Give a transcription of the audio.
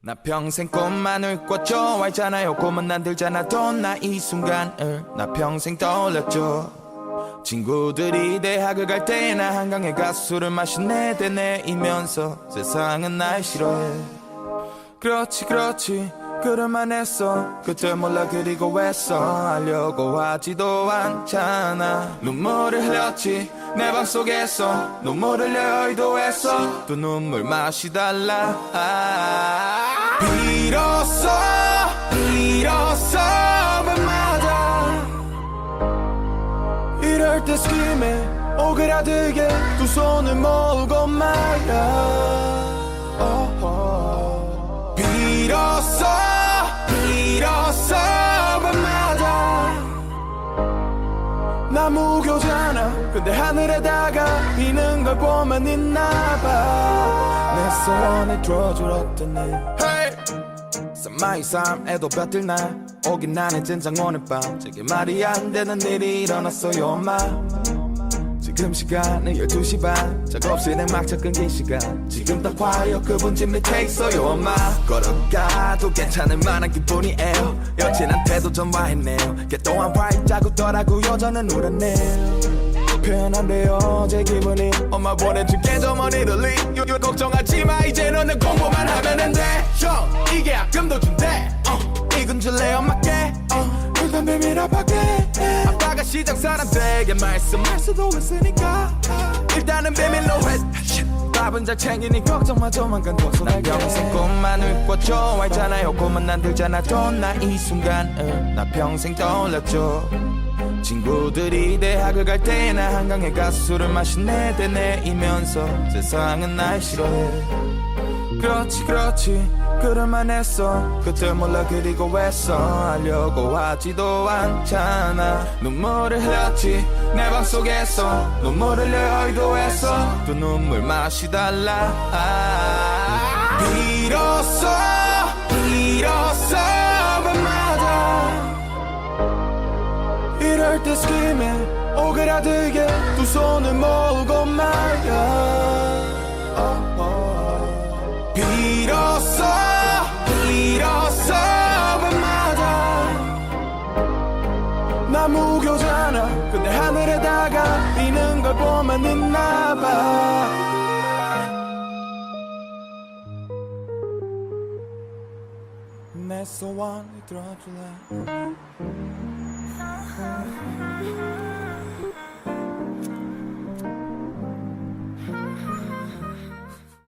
나 평생 꽃만을 꽂죠 알잖아요. 꿈은 난 들잖아도 나이 순간을 나 평생 떠올렸죠. 친구들이 대학을 갈 때나 한강에 가수를 마시네 대내이면서 세상은 날 싫어해. 그렇지 그렇지. 그럴만 했어. 그때 몰라 그리고 왜써 하려고 하지도 않잖아. 눈물을 흘렸지. 내 방 속에서 눈물을 흘려 의도했어. 또 눈물 맛이 달라. 아, 비로소 비로소 밤마다. 이럴 때 스kim에 오그라들게 두 손을 모으고 말야. 비로소 비로소 밤마다. 나 무교잖아 근데 하늘에다가 비는 걸 보면 있나봐. 내 소원을 들어줄 어떤 일 마이 삶에도 볕들 날 오긴 나는 진정 오늘 밤. 제게 말이 안 되는 일이 일어났어요 엄마. 지금 시간은 12시 반. 작업실에 막차 끊긴 시간. 지금 딱 봐요 그분 집 밑에 있어요 엄마. 걸어가도 괜찮을 만한 기분이에요. 여친한테도 전화했네요. 걔 또한 활짝 웃더라고요 저는 울었네요 표현 안 돼요. 제 기분이 엄마 보내준 요, 요, 걱정하지 마. 이제 너는 공부만 하면 돼형 이게 약금도 준대. 어, 이건 줄래 엄마께 어, 일단 비밀 아빠께 아빠가 시장 사람들에게 말씀할 수도 있으니까. 일단은 비밀로 해. 밥은 잘 챙기니 걱정 마. 조만간 도서난 평생 꿈만을 꿨죠 알잖아요. 꿈은 난 들잖아도 나이 순간을 나 평생 떠올렸죠 친구들이 대학을 갈 때나 한강에 가수를 마시네 대내이면서 세상은 날 싫어해. 그렇지 그렇지 그럴만 했어. 그때 몰라 그리고 왜써 하려고 하지도 않잖아. 눈물을 흘렸지 내 방 속에서. 눈물을 흘려 의도했어 또 눈물 맛이 달라. 아, 때 스kim에 오그라들게 두 손을 모으고 말야 어, 어. 비로소 비로소 밤마다. 나 무교잖아. 근데 하늘에다가 비는 걸 보면 있나봐. 내 소원을 들어줄래 Oh,